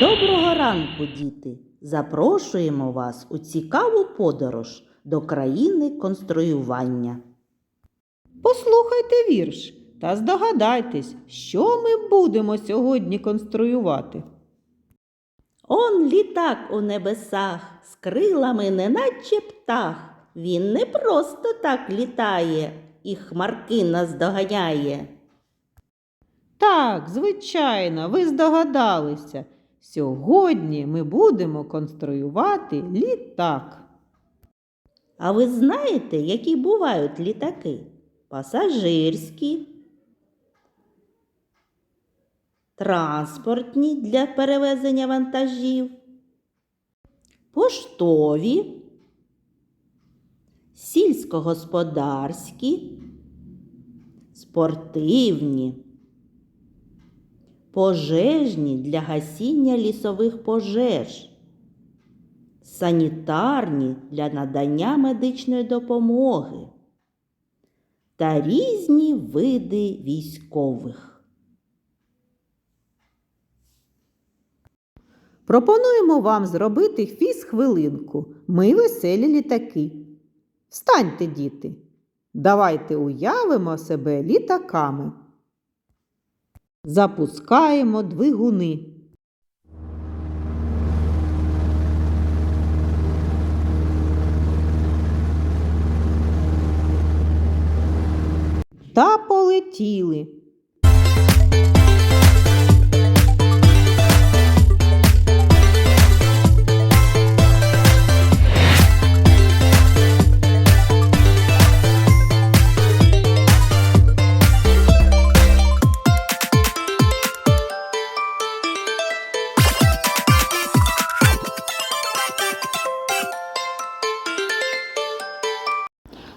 Доброго ранку, діти! Запрошуємо вас у цікаву подорож до країни конструювання. Послухайте вірш та здогадайтесь, що ми будемо сьогодні конструювати. Он літак у небесах, з крилами, неначе птах. Він не просто так літає і хмарки наздоганяє. Так, звичайно, ви здогадалися. Сьогодні ми будемо конструювати літак. А ви знаєте, які бувають літаки? Пасажирські, транспортні для перевезення вантажів, поштові, сільськогосподарські, спортивні, пожежні для гасіння лісових пожеж санітарні для надання медичної допомоги та різні види військових. Пропонуємо вам зробити фіз-хвилинку. Ми веселі літаки. Встаньте, діти. Давайте уявимо себе літаками. Запускаємо двигуни. Та полетіли.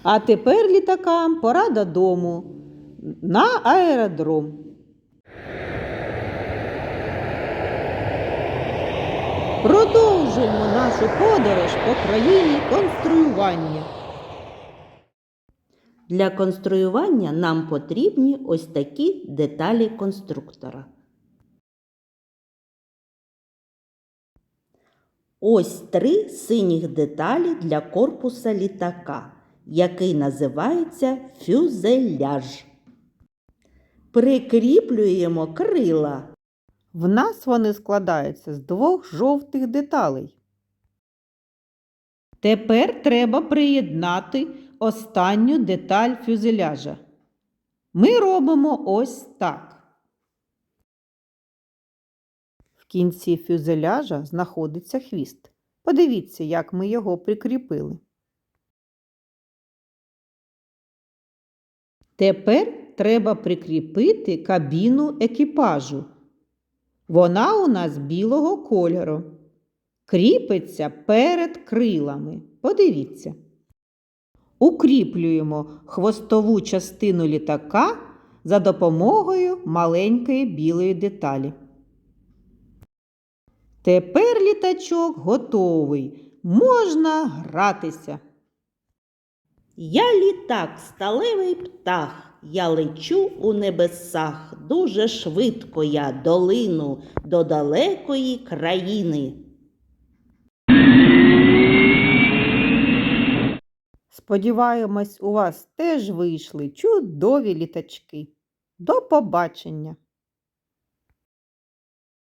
А тепер літакам пора додому на аеродром. Продовжуємо нашу подорож по країні конструювання. Для конструювання нам потрібні ось такі деталі конструктора. Ось три синіх деталі для корпуса літака, який називається фюзеляж. Прикріплюємо крила. В нас вони складаються з двох жовтих деталей. Тепер треба приєднати останню деталь фюзеляжа. Ми робимо ось так. В кінці фюзеляжа знаходиться хвіст. Подивіться, як ми його прикріпили. Тепер треба прикріпити кабіну екіпажу. Вона у нас білого кольору. Кріпиться перед крилами. Подивіться. Укріплюємо хвостову частину літака за допомогою маленької білої деталі. Тепер літачок готовий. Можна гратися. Я літак, сталевий птах, я лечу у небесах. Дуже швидко я долину до далекої країни. Сподіваємось, у вас теж вийшли чудові літачки. До побачення!